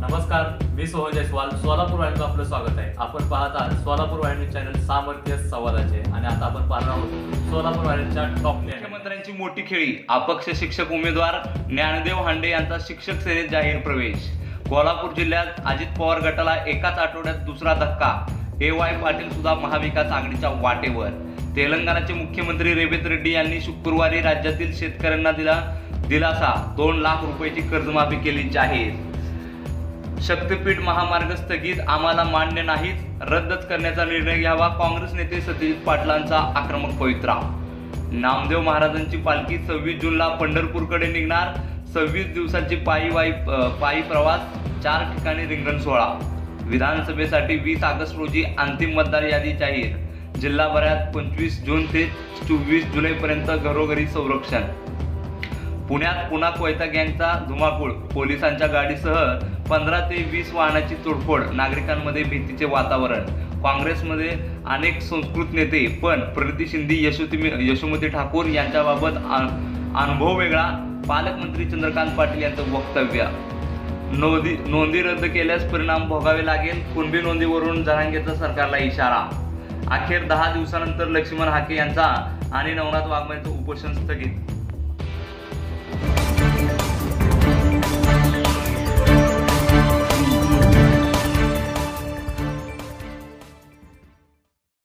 नमस्कार मी सोहन जयस्वाल सोलापूर वाहिनीचं आपलं स्वागत आहे. आपण पाहत आहात सोलापूर वाहिनी चॅनल सामर्थ्य संवादाचे आणि आता आपण पाहणार आहोत सोलापूर वाहिनीच्या टॉप मुख्यमंत्र्यांची मोठी खेळी अपक्ष शिक्षक उमेदवार ज्ञानदेव हांडे यांचा शिक्षक सेनेत जाहीर प्रवेश. कोल्हापूर जिल्ह्यात अजित पवार गटाला एकाच आठवड्यात दुसरा धक्का. ए वाय पाटील सुद्धा महाविकास आघाडीच्या वाटेवर. तेलंगणाचे मुख्यमंत्री रेवंत रेड्डी यांनी शुक्रवारी राज्यातील शेतकऱ्यांना दिला दिलासा दोन लाख रुपयाची कर्जमाफी केली जाहीर. शक्तपीठ महामार्ग स्थगित आम्हाला मान्य नाहीत. रद्दच करण्याचा निर्णय घ्यावा. काँग्रेस नेते सतीश पाटलांचा आक्रमक पवित्रा. नामदेव महाराजांची पालखी सव्वीस जूनला पंढरपूरकडे निघणार. सव्वीस दिवसांची पायी वाई पायी प्रवास. चार ठिकाणी रिंगण सोहळा. विधानसभेसाठी वीस ऑगस्ट रोजी अंतिम मतदार यादी जाहीर. जिल्हाभरात पंचवीस जून ते चोवीस जुलैपर्यंत घरोघरी संरक्षण. पुण्यात पुन्हा कोयता गँगचा धुमाकूळ पोलिसांच्या गाडीसह पंधरा ते वीस वाहनाची तोडफोड नागरिकांमध्ये भीतीचे वातावरण. काँग्रेसमध्ये अनेक संस्कृत नेते पण प्रीती शिंदे यशोती यशोमती ठाकूर यांच्याबाबत अनुभव वेगळा. पालकमंत्री चंद्रकांत पाटील यांचं वक्तव्य. नोंदी नोंदी रद्द केल्यास परिणाम भोगावे लागेल. कुणबी नोंदीवरून जहांगीरचा सरकारला इशारा. अखेर दहा दिवसानंतर लक्ष्मण हाके यांचा आणि नवनाथ वाघमारेचं उपोषण स्थगित